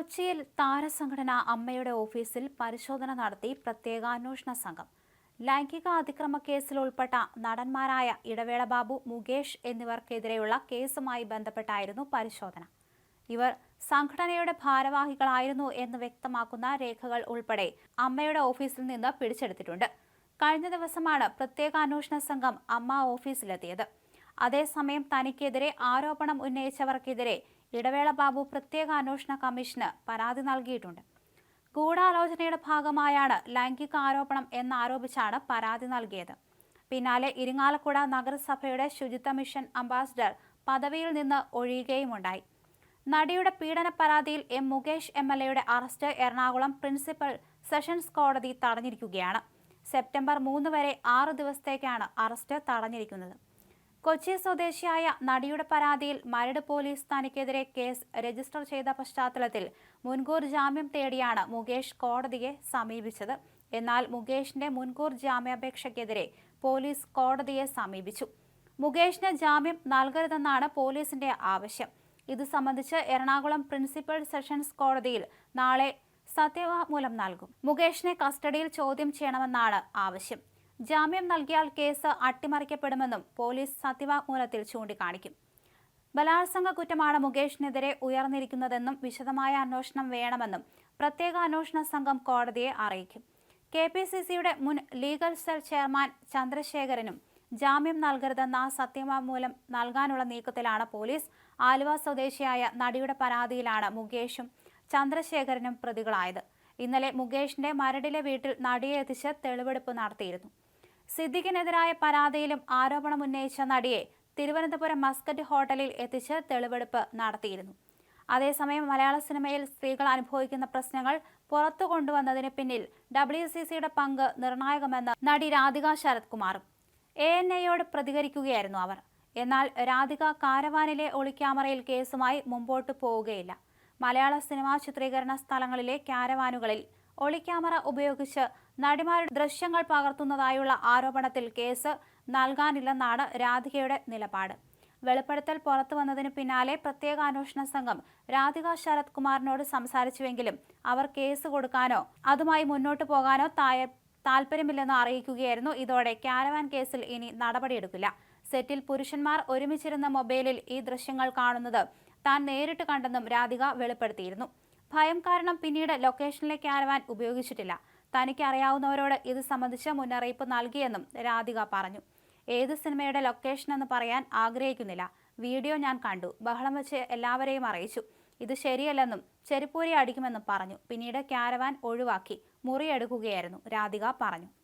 കൊച്ചിയിൽ താരസംഘടന അമ്മയുടെ ഓഫീസിൽ പരിശോധന നടത്തി പ്രത്യേക അന്വേഷണ സംഘം. ലൈംഗിക അതിക്രമ കേസിൽ ഉൾപ്പെട്ട നടന്മാരായ ഇടവേള ബാബു മുകേഷ് എന്നിവർക്കെതിരെയുള്ള കേസുമായി ബന്ധപ്പെട്ടായിരുന്നു പരിശോധന. ഇവർ സംഘടനയുടെ ഭാരവാഹികളായിരുന്നു എന്ന് വ്യക്തമാക്കുന്ന രേഖകൾ ഉൾപ്പെടെ അമ്മയുടെ ഓഫീസിൽ നിന്ന് പിടിച്ചെടുത്തിട്ടുണ്ട്. കഴിഞ്ഞ ദിവസമാണ് പ്രത്യേക അന്വേഷണ സംഘം അമ്മ ഓഫീസിലെത്തിയത്. അതേസമയം തനിക്കെതിരെ ആരോപണം ഉന്നയിച്ചവർക്കെതിരെ ഇടവേള ബാബു പ്രത്യേക അന്വേഷണ കമ്മീഷന് പരാതി നൽകിയിട്ടുണ്ട്. ഗൂഢാലോചനയുടെ ഭാഗമായാണ് ലൈംഗിക ആരോപണം എന്നാരോപിച്ചാണ് പരാതി നൽകിയത്. പിന്നാലെ ഇരിങ്ങാലക്കുട നഗരസഭയുടെ ശുചിത്വ മിഷൻ അംബാസിഡർ പദവിയിൽ നിന്ന് ഒഴിയുകയുമുണ്ടായി. നടിയുടെ പീഡന പരാതിയിൽ എം മുകേഷ് എം എൽ എയുടെ അറസ്റ്റ് എറണാകുളം പ്രിൻസിപ്പൽ സെഷൻസ് കോടതി തടഞ്ഞിരിക്കുകയാണ്. സെപ്റ്റംബർ മൂന്ന് വരെ ആറ് ദിവസത്തേക്കാണ് അറസ്റ്റ് തടഞ്ഞിരിക്കുന്നത്. കൊച്ചി സ്വദേശിയായ നടിയുടെ പരാതിയിൽ മരട് പോലീസ് തനിക്കെതിരെ കേസ് രജിസ്റ്റർ ചെയ്ത പശ്ചാത്തലത്തിൽ മുൻകൂർ ജാമ്യം തേടിയാണ് മുകേഷ് കോടതിയെ സമീപിച്ചത്. എന്നാൽ മുകേഷിന്റെ മുൻകൂർ ജാമ്യാപേക്ഷയ്ക്കെതിരെ പോലീസ് കോടതിയെ സമീപിച്ചു. മുകേഷിന് ജാമ്യം നൽകരുതെന്നാണ് പോലീസിന്റെ ആവശ്യം. ഇത് സംബന്ധിച്ച് എറണാകുളം പ്രിൻസിപ്പൽ സെഷൻസ് കോടതിയിൽ നാളെ സത്യവാങ്മൂലം നൽകും. മുകേഷിനെ കസ്റ്റഡിയിൽ ചോദ്യം ചെയ്യണമെന്നാണ് ആവശ്യം. ജാമ്യം നൽകിയാൽ കേസ് അട്ടിമറിക്കപ്പെടുമെന്നും പോലീസ് സത്യവാങ്മൂലത്തിൽ ചൂണ്ടിക്കാണിക്കും. ബലാത്സംഗ കുറ്റമാണ് മുകേഷിനെതിരെ ഉയർന്നിരിക്കുന്നതെന്നും വിശദമായ അന്വേഷണം വേണമെന്നും പ്രത്യേക അന്വേഷണ സംഘം കോടതിയെ അറിയിക്കും. കെ പി സി സിയുടെ മുൻ ലീഗൽ സെൽ ചെയർമാൻ ചന്ദ്രശേഖരനും ജാമ്യം നൽകരുതെന്ന സത്യവാങ്മൂലം നൽകാനുള്ള നീക്കത്തിലാണ് പോലീസ് ആലുവ സ്വദേശിയായ നടിയുടെ പരാതിയിലാണ് മുകേഷും ചന്ദ്രശേഖരനും പ്രതികളായത്. ഇന്നലെ മുകേഷിന്റെ മരടിലെ വീട്ടിൽ നടിയെ എത്തിച്ച് തെളിവെടുപ്പ് നടത്തിയിരുന്നു. സിദ്ദിഖിനെതിരായ പരാതിയിലും ആരോപണമുന്നയിച്ച നടിയെ തിരുവനന്തപുരം മസ്കറ്റ് ഹോട്ടലിൽ എത്തിച്ച് തെളിവെടുപ്പ് നടത്തിയിരുന്നു. അതേസമയം മലയാള സിനിമയിൽ സ്ത്രീകൾ അനുഭവിക്കുന്ന പ്രശ്നങ്ങൾ പുറത്തു കൊണ്ടുവന്നതിന് പിന്നിൽ ഡബ്ല്യു സി സിയുടെ പങ്ക് നിർണായകമെന്ന് നടി രാധിക ശരത് കുമാറും എ എൻ എയോട് പ്രതികരിക്കുകയായിരുന്നു അവർ. എന്നാൽ രാധിക കാരവാനിലെ ഒളിക്യാമറയിൽ കേസുമായി മുമ്പോട്ട് പോവുകയില്ല. മലയാള സിനിമാ ചിത്രീകരണ സ്ഥലങ്ങളിലെ ക്യാരവാനുകളിൽ ഒളിക്യാമറ ഉപയോഗിച്ച് നടിമാരുടെ ദൃശ്യങ്ങൾ പകർത്തുന്നതായുള്ള ആരോപണത്തിൽ കേസ് നൽകാനില്ലെന്നാണ് രാധികയുടെ നിലപാട്. വെളിപ്പെടുത്തൽ പുറത്തു വന്നതിന് പിന്നാലെ പ്രത്യേക അന്വേഷണ സംഘം രാധിക ശരത് കുമാറിനോട് സംസാരിച്ചുവെങ്കിലും അവർ കേസ് കൊടുക്കാനോ അതുമായി മുന്നോട്ട് പോകാനോ തായ താല്പര്യമില്ലെന്ന് അറിയിക്കുകയായിരുന്നു. ഇതോടെ കാരവാൻ കേസിൽ ഇനി നടപടിയെടുക്കില്ല. സെറ്റിൽ പുരുഷന്മാർ ഒരുമിച്ചിരുന്ന മൊബൈലിൽ ഈ ദൃശ്യങ്ങൾ കാണുന്നത് താൻ നേരിട്ട് കണ്ടെന്നും രാധിക വെളിപ്പെടുത്തിയിരുന്നു. ഭയം കാരണം പിന്നീട് ലൊക്കേഷനിലേക്ക് ക്യാരവാൻ ഉപയോഗിച്ചിട്ടില്ല. തനിക്ക് അറിയാവുന്നവരോട് ഇത് സംബന്ധിച്ച് മുന്നറിയിപ്പ് നൽകിയെന്നും രാധിക പറഞ്ഞു. ഏത് സിനിമയുടെ ലൊക്കേഷൻ എന്ന് പറയാൻ ആഗ്രഹിക്കുന്നില്ല. വീഡിയോ ഞാൻ കണ്ടു. ബഹളം വെച്ച് എല്ലാവരെയും അറിയിച്ചു. ഇത് ശരിയല്ലെന്നും ചെരുപ്പൂരി അടിക്കുമെന്നും പറഞ്ഞു. പിന്നീട് ക്യാരവാൻ ഒഴിവാക്കി. മുറിയെടുക്കുകയായിരുന്നു. രാധിക പറഞ്ഞു.